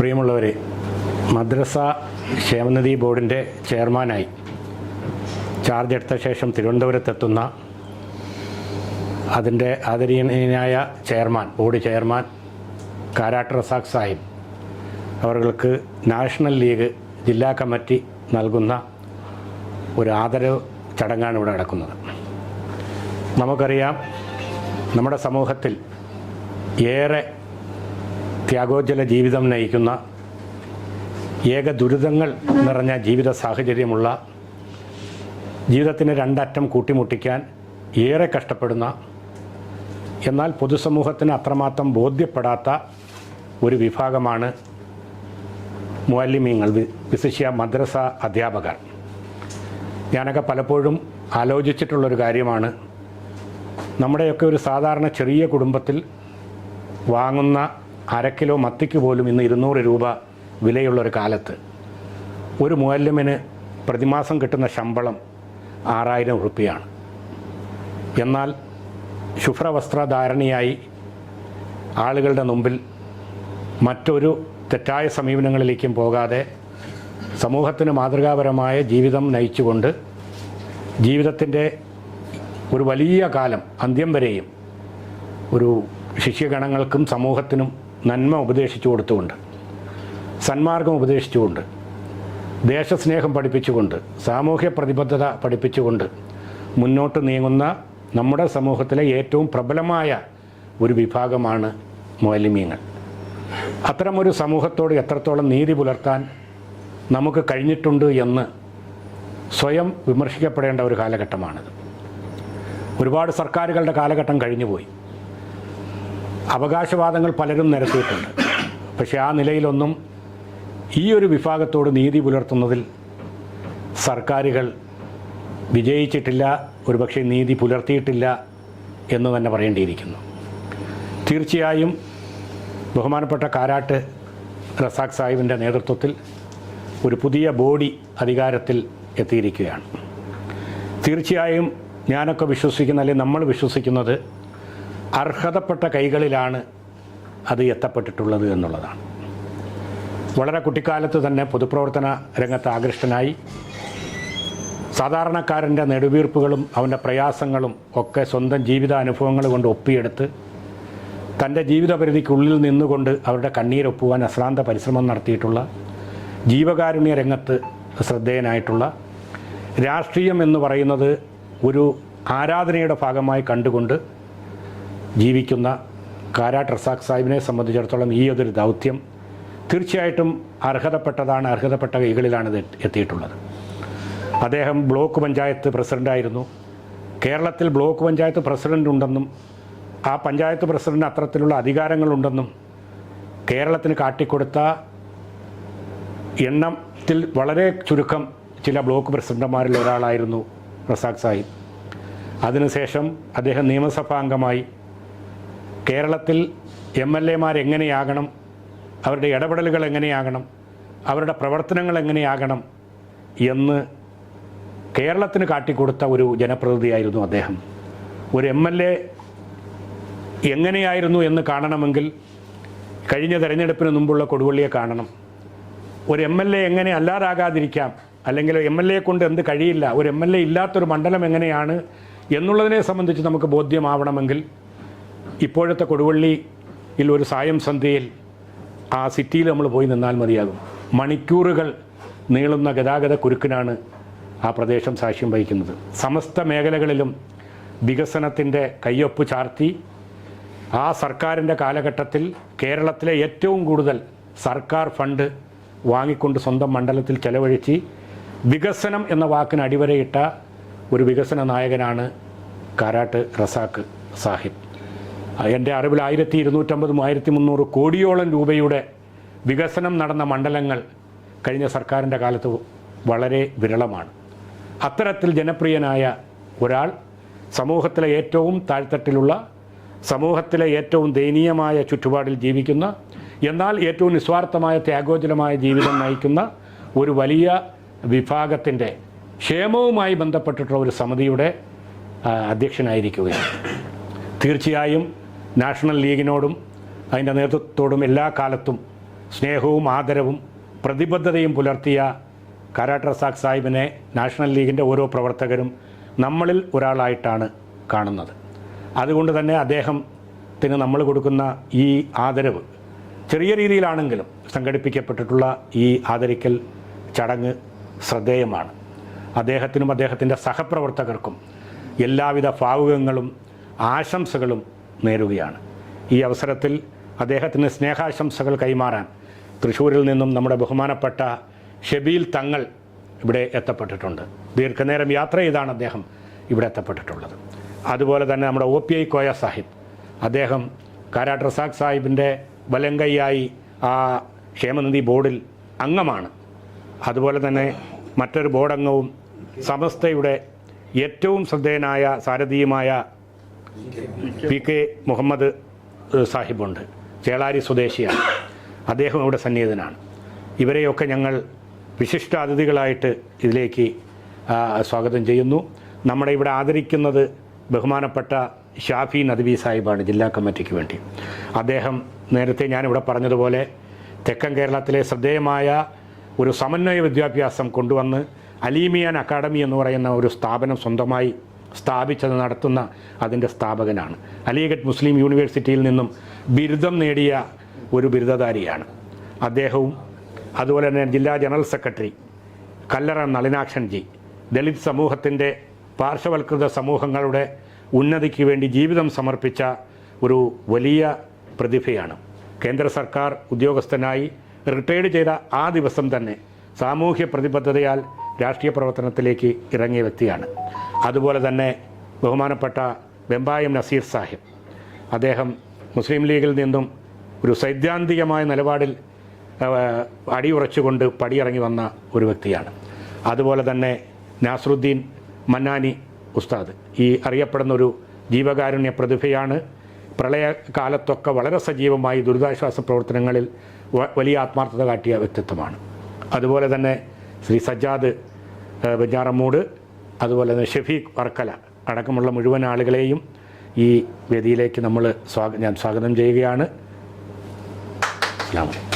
പ്രിയമുള്ളവരെ മദ്രസ ക്ഷേമനിധി ബോർഡിന്റെ ചെയർമാനായി ചാർജ് എടുത്ത ശേഷം തിരുവനന്തപുരത്തെത്തുന്ന അതിന്റെ ആദരണീയനായ chairman board chairman Karat Razak Sahib അവർക്ക് നാഷണൽ ലീഗ് ജില്ലാ കമ്മിറ്റി നൽകുന്ന ഒരു ആദരവ് ചടങ്ങാണ് ഇവിടെ നടക്കുന്നത്. നമുക്കറിയാം നമ്മുടെ സമൂഹത്തിൽ ഏറെ ത്യാഗോജ്വല ജീവിതം നയിക്കുന്ന ഏക ദുരിതങ്ങൾ നിറഞ്ഞ ജീവിത സാഹചര്യമുള്ള ജീവിതത്തിന് രണ്ടറ്റം കൂട്ടിമുട്ടിക്കാൻ ഏറെ കഷ്ടപ്പെടുന്ന എന്നാൽ പൊതുസമൂഹത്തിന് അത്രമാത്രം ബോധ്യപ്പെടാത്ത ഒരു വിഭാഗമാണ് മുഅല്ലിമീങ്ങൾ വിശിഷ്യ മദ്രസ അധ്യാപകർ. ഞാനൊക്കെ പലപ്പോഴും ആലോചിച്ചിട്ടുള്ളൊരു കാര്യമാണ് നമ്മുടെയൊക്കെ ഒരു സാധാരണ ചെറിയ കുടുംബത്തിൽ വാങ്ങുന്ന അര കിലോ മത്തിക്ക് പോലും ഇന്ന് ഇരുന്നൂറ് രൂപ വിലയുള്ള ഒരു കാലത്ത്. ഒരു മുഅല്ലിമിന് പ്രതിമാസം കിട്ടുന്ന ശമ്പളം ആറായിരം ഉറുപ്പിയാണ് എന്നാൽ ശുഭ്രവസ്ത്രധാരണിയായി ആളുകളുടെ മുമ്പിൽ മറ്റൊരു തെറ്റായ സമീപനങ്ങളിലേക്കും പോകാതെ സമൂഹത്തിന് മാതൃകാപരമായ ജീവിതം നയിച്ചുകൊണ്ട് ജീവിതത്തിന്റെ ഒരു വലിയ കാലം അന്ത്യം വരെയും ഒരു ശിഷ്യഗണങ്ങൾക്കും സമൂഹത്തിനും നന്മ ഉപദേശിച്ചു കൊടുത്തുകൊണ്ട് സന്മാർഗം ഉപദേശിച്ചുകൊണ്ട് ദേശസ്നേഹം പഠിപ്പിച്ചുകൊണ്ട് സാമൂഹ്യ പ്രതിബദ്ധത പഠിപ്പിച്ചുകൊണ്ട് മുന്നോട്ട് നീങ്ങുന്ന നമ്മുടെ സമൂഹത്തിലെ ഏറ്റവും പ്രബലമായ ഒരു വിഭാഗമാണ് മൗലിമീങ്ങൾ. അത്തരമൊരു സമൂഹത്തോട് എത്രത്തോളം നീതി പുലർത്താൻ നമുക്ക് കഴിഞ്ഞിട്ടുണ്ട് എന്ന് സ്വയം വിമർശിക്കപ്പെടേണ്ട ഒരു കാലഘട്ടമാണിത്. ഒരുപാട് സർക്കാരുകളുടെ കാലഘട്ടം കഴിഞ്ഞുപോയി. അവകാശവാദങ്ങൾ പലരും നിരത്തിയിട്ടുണ്ട്. പക്ഷേ ആ നിലയിലൊന്നും ഈ ഒരു വിഭാഗത്തോട് നീതി പുലർത്തുന്നതിൽ സർക്കാരുകൾ വിജയിച്ചിട്ടില്ല ഒരുപക്ഷെ നീതി പുലർത്തിയിട്ടില്ല എന്ന് തന്നെ പറയേണ്ടിയിരിക്കുന്നു. തീർച്ചയായും ബഹുമാനപ്പെട്ട കാരാട്ട് റസാഖ് സാഹിബിന്റെ നേതൃത്വത്തിൽ ഒരു പുതിയ ബോഡി അധികാരത്തിൽ എത്തിയിരിക്കുകയാണ്. തീർച്ചയായും ഞാനൊക്കെ വിശ്വസിക്കുന്ന അല്ലെങ്കിൽ നമ്മൾ വിശ്വസിക്കുന്നത് അർഹതപ്പെട്ട കൈകളിലാണ് അത് എത്തപ്പെട്ടിട്ടുള്ളത് എന്നുള്ളതാണ്. വളരെ കുട്ടിക്കാലത്ത് തന്നെ പൊതുപ്രവർത്തന രംഗത്ത് ആകൃഷ്ടനായി. സാധാരണക്കാരന്റെ നെടുവീർപ്പുകളും അവന്റെ പ്രയാസങ്ങളും ഒക്കെ സ്വന്തം ജീവിതാനുഭവങ്ങൾ കൊണ്ട് ഒപ്പിയെടുത്ത് തന്റെ ജീവിതപരിധിക്കുള്ളിൽ നിന്നുകൊണ്ട് അവരുടെ കണ്ണീരൊപ്പുവാൻ അശ്രാന്ത പരിശ്രമം നടത്തിയിട്ടുള്ള ജീവകാരുണ്യ രംഗത്ത് ശ്രദ്ധേയനായിട്ടുള്ള രാഷ്ട്രീയം എന്ന് പറയുന്നത് ഒരു ആരാധനയുടെ ഭാഗമായി കണ്ടുകൊണ്ട് ജീവിക്കുന്ന കാരാട്ട് റസാഖ് സാഹിബിനെ സംബന്ധിച്ചിടത്തോളം ഈ ഒരു ദൗത്യം തീർച്ചയായിട്ടും അർഹതപ്പെട്ടതാണ് അർഹതപ്പെട്ട കൈകളിലാണ് ഇത് എത്തിയിട്ടുള്ളത്. അദ്ദേഹം ബ്ലോക്ക് പഞ്ചായത്ത് പ്രസിഡന്റായിരുന്നു കേരളത്തിൽ ബ്ലോക്ക് പഞ്ചായത്ത് പ്രസിഡന്റ് ഉണ്ടെന്നും ആ പഞ്ചായത്ത് പ്രസിഡന്റ് അത്തരത്തിലുള്ള അധികാരങ്ങളുണ്ടെന്നും കേരളത്തിന് കാട്ടിക്കൊടുത്ത എണ്ണത്തിൽ വളരെ ചുരുക്കം ചില ബ്ലോക്ക് പ്രസിഡന്റുമാരിൽ ഒരാളായിരുന്നു റസാഖ് സാഹിബ്. അതിനുശേഷം അദ്ദേഹം നിയമസഭാ അംഗമായി കേരളത്തിൽ എം എൽ എമാർ എങ്ങനെയാകണം അവരുടെ ഇടപെടലുകൾ എങ്ങനെയാകണം അവരുടെ പ്രവർത്തനങ്ങൾ എങ്ങനെയാകണം എന്ന് കേരളത്തിന് കാട്ടിക്കൊടുത്ത ഒരു ജനപ്രതിനിധിയായിരുന്നു അദ്ദേഹം. ഒരു എം എൽ എ എങ്ങനെയായിരുന്നു എന്ന് കാണണമെങ്കിൽ കഴിഞ്ഞ തെരഞ്ഞെടുപ്പിന് മുമ്പുള്ള കൊടുവള്ളിയെ കാണണം. ഒരു എം എൽ എ എങ്ങനെ അല്ലാതാകാതിരിക്കാം അല്ലെങ്കിൽ എം എൽ എ കൊണ്ട് എന്ത് കഴിയില്ല ഒരു എം എൽ എ ഇല്ലാത്തൊരു മണ്ഡലം എങ്ങനെയാണ് എന്നുള്ളതിനെ സംബന്ധിച്ച് നമുക്ക് ബോധ്യമാവണമെങ്കിൽ ഇപ്പോഴത്തെ കൊടുവള്ളിയിൽ ഒരു സായം സന്ധ്യയിൽ ആ സിറ്റിയിൽ നമ്മൾ പോയി നിന്നാൽ മതിയാകും. മണിക്കൂറുകൾ നീളുന്ന ഗതാഗത കുരുക്കിനാണ് ആ പ്രദേശം സാക്ഷ്യം വഹിക്കുന്നത്. സമസ്ത മേഖലകളിലും വികസനത്തിന്റെ കയ്യൊപ്പ് ചാർത്തി ആ സർക്കാരിന്റെ കാലഘട്ടത്തിൽ കേരളത്തിലെ ഏറ്റവും കൂടുതൽ സർക്കാർ ഫണ്ട് വാങ്ങിക്കൊണ്ട് സ്വന്തം മണ്ഡലത്തിൽ ചെലവഴിച്ച് വികസനം എന്ന വാക്കിന് അടിവരയിട്ട ഒരു വികസന നായകനാണ് കാരാട്ട് റസാക്ക് സാഹിബ്. എന്റെ അറിവിൽ ആയിരത്തി ഇരുന്നൂറ്റമ്പതും ആയിരത്തി മുന്നൂറ് കോടിയോളം രൂപയുടെ വികസനം നടന്ന മണ്ഡലങ്ങൾ കഴിഞ്ഞ സർക്കാരിന്റെ കാലത്ത് വളരെ വിരളമാണ്. അത്തരത്തിൽ ജനപ്രിയനായ ഒരാൾ സമൂഹത്തിലെ ഏറ്റവും താഴ്ത്തട്ടിലുള്ള സമൂഹത്തിലെ ഏറ്റവും ദയനീയമായ ചുറ്റുപാടിൽ ജീവിക്കുന്ന എന്നാൽ ഏറ്റവും നിസ്വാർത്ഥമായ ത്യാഗോജലമായ ജീവിതം നയിക്കുന്ന ഒരു വലിയ വിഭാഗത്തിന്റെ ക്ഷേമവുമായി ബന്ധപ്പെട്ടിട്ടുള്ള ഒരു സമിതിയുടെ അധ്യക്ഷനായിരിക്കുകയാണ്. തീർച്ചയായും നാഷണൽ ലീഗിനോടും അതിന്റെ നേതൃത്വത്തോടും എല്ലാ കാലത്തും സ്നേഹവും ആദരവും പ്രതിബദ്ധതയും പുലർത്തിയ കരാട്ട് റസാഖ് സാഹിബിനെ നാഷണൽ ലീഗിന്റെ ഓരോ പ്രവർത്തകരും നമ്മളിൽ ഒരാളായിട്ടാണ് കാണുന്നത്. അതുകൊണ്ട് തന്നെ അദ്ദേഹത്തിന് നമ്മൾ കൊടുക്കുന്ന ഈ ആദരവ് ചെറിയ രീതിയിലാണെങ്കിലും സംഘടിപ്പിക്കപ്പെട്ടിട്ടുള്ള ഈ ആദരിക്കൽ ചടങ്ങ് ശ്രദ്ധേയമാണ്. അദ്ദേഹത്തിനും അദ്ദേഹത്തിന്റെ സഹപ്രവർത്തകർക്കും എല്ലാവിധ ഭാവുകങ്ങളും ആശംസകളും നേരുകയാണ്. ഈ അവസരത്തിൽ അദ്ദേഹത്തിന് സ്നേഹാശംസകൾ കൈമാറാൻ തൃശ്ശൂരിൽ നിന്നും നമ്മുടെ ബഹുമാനപ്പെട്ട ഷബീൽ തങ്ങൾ ഇവിടെ എത്തപ്പെട്ടിട്ടുണ്ട്. ദീർഘനേരം യാത്ര ചെയ്താണ് അദ്ദേഹം ഇവിടെ എത്തപ്പെട്ടിട്ടുള്ളത്. അതുപോലെ തന്നെ നമ്മുടെ O P I Koya Sahib അദ്ദേഹം കാരാട്ട് റസാഖ് സാഹിബിന്റെ വലങ്കൈയായി ആ ക്ഷേമനിധി ബോർഡിൽ അംഗമാണ്. അതുപോലെ തന്നെ മറ്റൊരു ബോർഡംഗവും സമസ്തയുടെ ഏറ്റവും ശ്രദ്ധേയനായ സാരഥിയുമായ പി കെ മുഹമ്മദ് സാഹിബുണ്ട്. ചേളാരി സ്വദേശിയാണ്. അദ്ദേഹം ഇവിടെ സന്നിഹിതനാണ്. ഇവരെയൊക്കെ ഞങ്ങൾ വിശിഷ്ട അതിഥികളായിട്ട് ഇതിലേക്ക് സ്വാഗതം ചെയ്യുന്നു. നമ്മുടെ ഇവിടെ ആദരിക്കുന്നത് ബഹുമാനപ്പെട്ട ഷാഫി നദ്വി സാഹിബാണ് ജില്ലാ കമ്മിറ്റിക്ക് വേണ്ടി. അദ്ദേഹം നേരത്തെ ഞാനിവിടെ പറഞ്ഞതുപോലെ തെക്കൻ കേരളത്തിലെ ശ്രദ്ധേയമായ ഒരു സമന്വയ വിദ്യാഭ്യാസം കൊണ്ടുവന്ന് അലീമിയാൻ അക്കാഡമി എന്ന് പറയുന്ന ഒരു സ്ഥാപനം സ്വന്തമായി സ്ഥാപിച്ചത് നടത്തുന്ന അതിന്റെ സ്ഥാപകനാണ്. അലിഗഡ് മുസ്ലിം യൂണിവേഴ്സിറ്റിയിൽ നിന്നും ബിരുദം നേടിയ ഒരു ബിരുദധാരിയാണ്. അദ്ദേഹവും അതുപോലെ തന്നെ ജില്ലാ general secretary Kallara Nalinakshan G. Dalit സമൂഹത്തിന്റെ പാർശ്വവൽകൃത സമൂഹങ്ങളുടെ ഉന്നതിക്ക് വേണ്ടി ജീവിതം സമർപ്പിച്ച ഒരു വലിയ പ്രതിഭയാണ്. കേന്ദ്ര സർക്കാർ ഉദ്യോഗസ്ഥനായി റിട്ടയർഡ് ചെയ്ത ആ ദിവസം തന്നെ സാമൂഹ്യ പ്രതിബദ്ധതയാൽ രാഷ്ട്രീയ പ്രവർത്തനത്തിലേക്ക് ഇറങ്ങിയ വ്യക്തിയാണ്. അതുപോലെ തന്നെ ബഹുമാനപ്പെട്ട വെമ്പായം നസീർ സാഹിബ്. അദ്ദേഹം മുസ്ലിം ലീഗിൽ നിന്നും ഒരു സൈദ്ധാന്തികമായ നിലപാടിൽ അടിയുറച്ചുകൊണ്ട് പടിയിറങ്ങി വന്ന ഒരു വ്യക്തിയാണ്. അതുപോലെ തന്നെ നാസറുദ്ദീൻ മന്നാനി ഉസ്താദ്. ഈ അറിയപ്പെടുന്ന ഒരു ജീവകാരുണ്യ പ്രതിഭയാണ്. പ്രളയകാലത്തൊക്കെ വളരെ സജീവമായി ദുരിതാശ്വാസ പ്രവർത്തനങ്ങളിൽ വലിയ ആത്മാർത്ഥത കാട്ടിയ വ്യക്തിത്വമാണ്. അതുപോലെ തന്നെ ശ്രീ സജ്ജാദ് ഏഹ്, വെഞ്ഞാറമ്മൂട് അതുപോലെ തന്നെ ഷെഫീഖ് വർക്കല അടക്കമുള്ള മുഴുവൻ ആളുകളെയും ഈ വേദിയിലേക്ക് നമ്മൾ സ്വാഗ ഞാൻ സ്വാഗതം ചെയ്യുകയാണ്. അസ്ലാം വലൈക്കും